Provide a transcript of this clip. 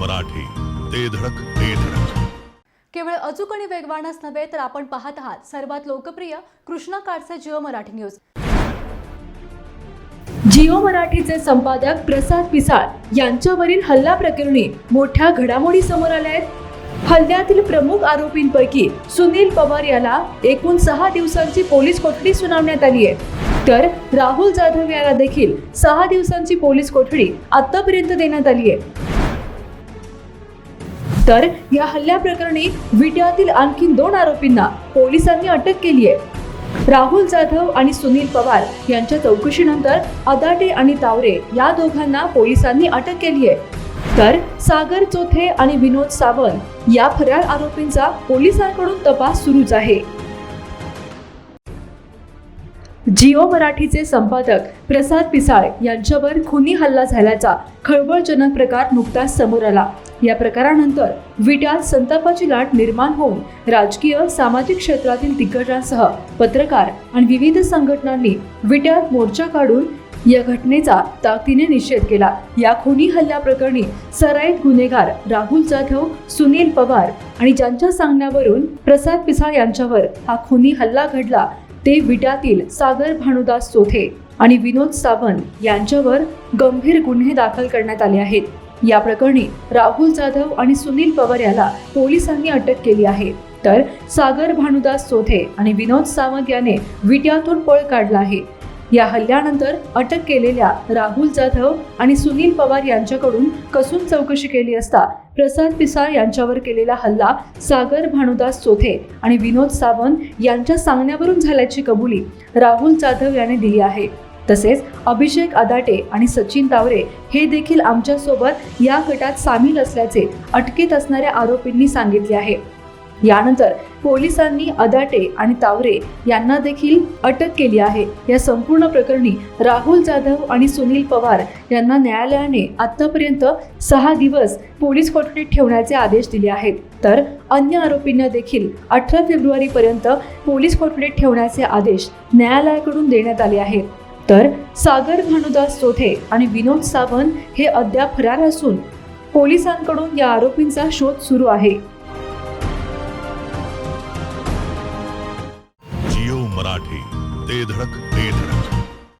मराठी ते धडक ते धडक. केवळ अचूक आणि वेगवानच नव्हे तर आपण पाहत आहात सर्वात लोकप्रिय कृष्णा काडसे जिओ मराठी न्यूज. जिओ मराठीचे संपादक प्रसाद पिसाळ यांच्यावरील हल्ला प्रकरणी मोठ्या घडामोडी समोर आल्या आहेत. हल्ल्यातील प्रमुख आरोपींपैकी सुनील पवार याला एकूण सहा दिवसांची पोलीस कोठडी सुनावण्यात आली आहे. तर राहुल जाधव याला देखील सहा दिवसांची पोलीस कोठडी आतापर्यंत देण्यात आली आहे. तर या हल्ल्याप्रकरणी विट्यातील आणखी दोन आरोपींना पोलिसांनी अटक केली आहे. राहुल जाधव आणि सुनील पवार यांच्या चौकशीनंतर अदाटे आणि तावरे या दोघांना पोलिसांनी अटक केली आहे. तर सागर चोथे आणि विनोद सावंत या फरार आरोपींचा पोलिसांकडून तपास सुरूच आहे. जिओ मराठीचे संपादक प्रसाद पिसाळ यांच्यावर खुनी हल्ला झाल्याचा खळबळजनक प्रकार नुकताच समोर आला. या प्रकारानंतर विट्यात संतापाची लाट निर्माण होऊन राजकीय सामाजिक क्षेत्रातील दिग्गजांसह पत्रकार आणि विविध संघटनांनी विट्यात मोर्चा काढून या घटनेचा ताकदीने निषेध केला. या खुनी हल्ल्याप्रकरणी सराईत गुन्हेगार राहुल जाधव सुनील पवार आणि ज्यांच्या सांगण्यावरून प्रसाद पिसाळ यांच्यावर हा खुनी हल्ला घडला ते विट्यातील सागर भानुदास चोथे आणि विनोद सावंत यांच्यावर गंभीर गुन्हे दाखल करण्यात आले आहेत. या प्रकरणी राहुल जाधव आणि सुनील पवार याला पोलिसांनी अटक केली आहे. तर सागर भानुदास चोथे आणि विनोद सावंत याने विट्यातून पळ काढला आहे. या हल्ल्यानंतर अटक केलेल्या राहुल जाधव आणि सुनील पवार यांच्याकडून कसून चौकशी केली असता प्रसाद पिसाळ यांच्यावर केलेला हल्ला सागर भानुदास चोथे आणि विनोद सावंत यांच्या सांगण्यावरून झाल्याची कबुली राहुल जाधव याने दिली आहे. तसेच अभिषेक अदाटे आणि सचिन तावरे हे देखील आमच्यासोबत या गटात सामील असल्याचे अटकेत असणाऱ्या आरोपींनी सांगितले आहे. यानंतर पोलिसांनी अदाटे आणि तावरे यांना देखील अटक केली आहे. या संपूर्ण प्रकरणी राहुल जाधव आणि सुनील पवार यांना न्यायालयाने आतापर्यंत सहा दिवस पोलीस कोठडीत ठेवण्याचे आदेश दिले आहेत. तर अन्य आरोपींना देखील अठरा फेब्रुवारीपर्यंत पोलीस कोठडीत ठेवण्याचे आदेश न्यायालयाकडून देण्यात आले आहेत. तर सागर भानुदास चोथे आणि विनोद सावंत हे अद्याप फरार असून पोलिसांकडून या आरोपींचा शोध सुरू आहे. मराठी. ते धडक ते धडक.